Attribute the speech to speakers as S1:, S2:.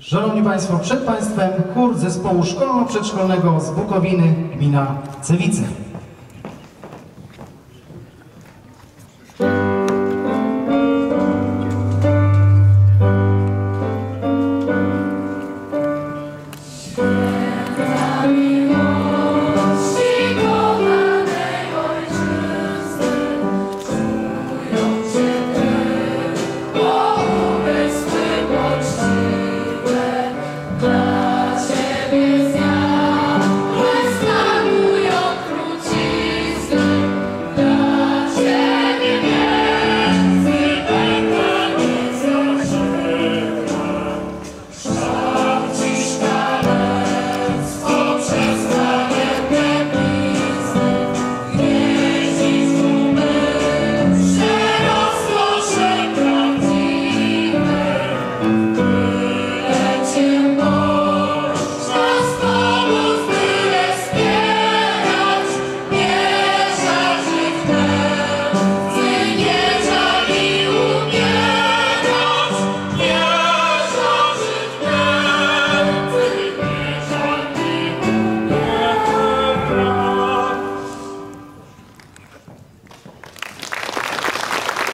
S1: Szanowni Państwo, przed Państwem chór zespołu szkolno-przedszkolnego z Bukowiny, gmina Cewice.